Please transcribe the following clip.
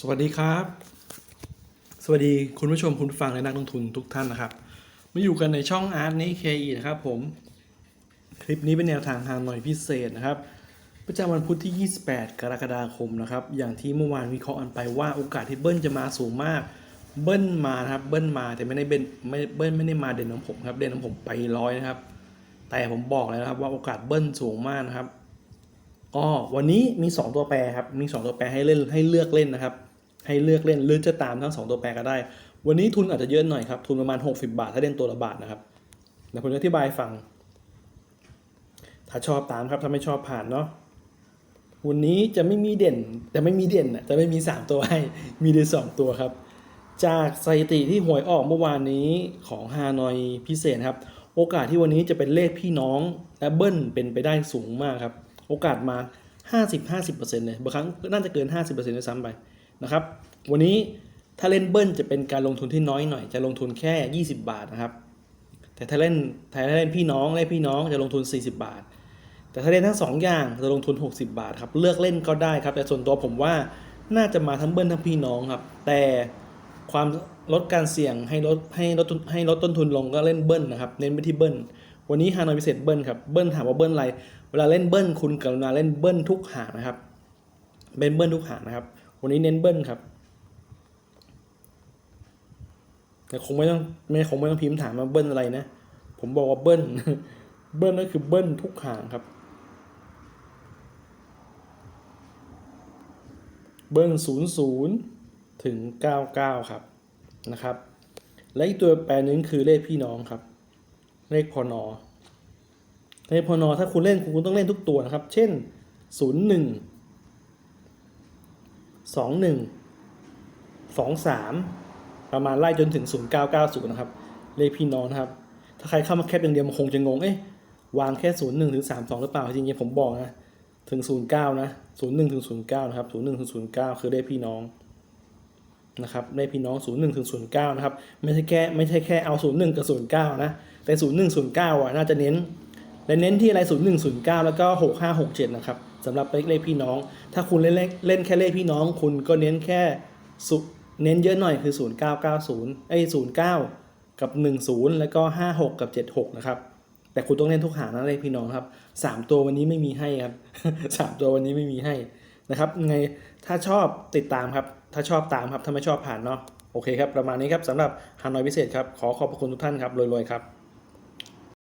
สวัสดีครับ สวัสดีคุณผู้ชมคุณฟังและนักลงทุนทุกท่านนะครับ มาอยู่กันในช่องอาร์ตนี้เคอีนะครับผม คลิปนี้เป็นแนวทางทางหน่อยพิเศษนะครับ ประจำวันพุธที่ 28 กรกฎาคมนะครับ อย่างที่เมื่อวานวิเคราะห์กันไปว่าโอกาสที่เบิ้ลจะมาสูงมาก เบิ้ลมาครับ เบิ้ลมาแต่ไม่ได้เบิ้ลไม่เบิ้ลไม่ได้มาเด่นของผมครับ เด่นของผมไปร้อยนะครับ แต่ผมบอกเลยนะครับว่าโอกาสเบิ้ลสูงมากนะครับ ก็วันนี้มี 2 ตัวแปรครับ มี 2 ตัวแปรให้เล่นให้เลือกเล่นนะครับ ให้เลือกเล่นหรือจะตามทั้ง 2 ตัวแปรก็ได้ วันนี้ทุนอาจจะเยอะหน่อยครับ ทุนประมาณ 60 บาท ถ้าเล่นตัวละบาทนะครับเดี๋ยวผมจะอธิบายฟัง ถ้าชอบตามครับ ถ้าไม่ชอบผ่านเนาะ วันนี้จะไม่มีเด่นแต่ไม่มีเด่นจะไม่มี 3 ตัวให้ มีได้2ตัวครับ จากสถิติที่หวยออกเมื่อวานนี้ของฮานอยพิเศษครับ โอกาสที่วันนี้จะเป็นเลขพี่น้องและเบิ้ลเป็นไปได้สูงมากครับ โอกาสมา 50-50%เลยบางครั้งน่าจะเกิน 50%ด้วยซ้ำไปนะครับ วันนี้ถ้าเล่นเบิ้ลจะเป็นการลงทุนที่น้อยหน่อย จะลงทุนแค่ 20 บาทนะครับ แต่ถ้าเล่นถ้าเล่นพี่น้องเล่นพี่น้องจะลงทุน 40 บาท แต่ถ้าเล่นทั้งสองอย่างจะลงทุน 60 บาทครับ เลือกเล่นก็ได้ครับ แต่ส่วนตัวผมว่าน่าจะมาทั้งเบิ้ลทั้งพี่น้องครับ แต่ความลดการเสี่ยงให้ลดให้ลดให้ลดต้นทุนลงก็เล่นเบิ้ลนะครับ เน้นไปที่เบิ้ล วันนี้ฮานอยพิเศษเบิ้ลครับ เบิ้ลถามว่าเบิ้ลอะไร เวลาเล่นเบิ้ลคุณกรุณาเล่นเบิ้ลทุกหางนะครับ เป็นเบิ้ลทุกหางนะครับ วันนี้เน้นเบิ้ลครับ แต่คงไม่ต้องไม่คงไม่ต้องพิมพ์ถามว่าเบิ้ลอะไรนะ ผมบอกว่าเบิ้ล เบิ้ลก็คือเบิ้ลทุกหางครับ เบิ้ลศูนย์ศูนย์ถึงเก้าเก้าครับนะครับ และอีกตัวแปรหนึงคือเลขพี่น้องครับ เลขพอนอเลขพอนอถ้าคุณเล่นคุณต้องเล่นทุกตัวนะครับ เช่นศูนย์หนึ่งสองหนึ่งสองสามประมาณไล่จนถึงศูนย์เก้าเก้าศูนย์นะครับ เลขพี่น้องนะครับ ถ้าใครเข้ามาแคปอย่างเดียวมันคงจะงง เอ๊ะวางแค่ศูนย์หนึ่งถึงสามสองหรือเปล่า จริงๆผมบอกนะ ถึงศูนย์เก้านะศูนย์หนึ่งถึงศูนย์เก้านะครับศูนย์หนึ่งถึงศูนย์เก้าคือเลขพี่น้องนะครับเลขพี่น้องศูนย์หนึ่งถึงศูนย์เก้านะครับ ไม่ใช่แค่ไม่ใช่แค่เอาศูนย์หนึ่งกับศูนย์เก้านะ แต่ศูนย์หนึ่งศูนย์เก้าอะน่าจะเน้นและเน้นที่อะไรศูนย์หนึ่งศูนย์เก้าแล้วก็หกห้าหกเจ็ดนะครับสำหรับเลขพี่น้อง ถ้าคุณเล่นเล่นแค่เลขพี่น้อง คุณก็เน้นแค่สุเน้นเยอะหน่อยคือศูนย์เก้าเก้าศูนย์ไอ้ศูนย์เก้ากับหนึ่งศูนย์แล้วก็ห้าหกกับเจ็ดหกนะครับ แต่คุณต้องเล่นทุกหางนะเลขพี่น้องครับสามตัววันนี้ไม่มีให้ครับสามตัววันนี้ไม่มีให้นะครับไงถ้าชอบติดตามครับ ถ้าชอบตามครับ ถ้าไม่ชอบผ่านเนาะ โอเคครับ ประมาณนี้ครับสำหรับฮานอยพิเศษครับ ขอขอบพระคุณทุกท่านครับรวยๆครับ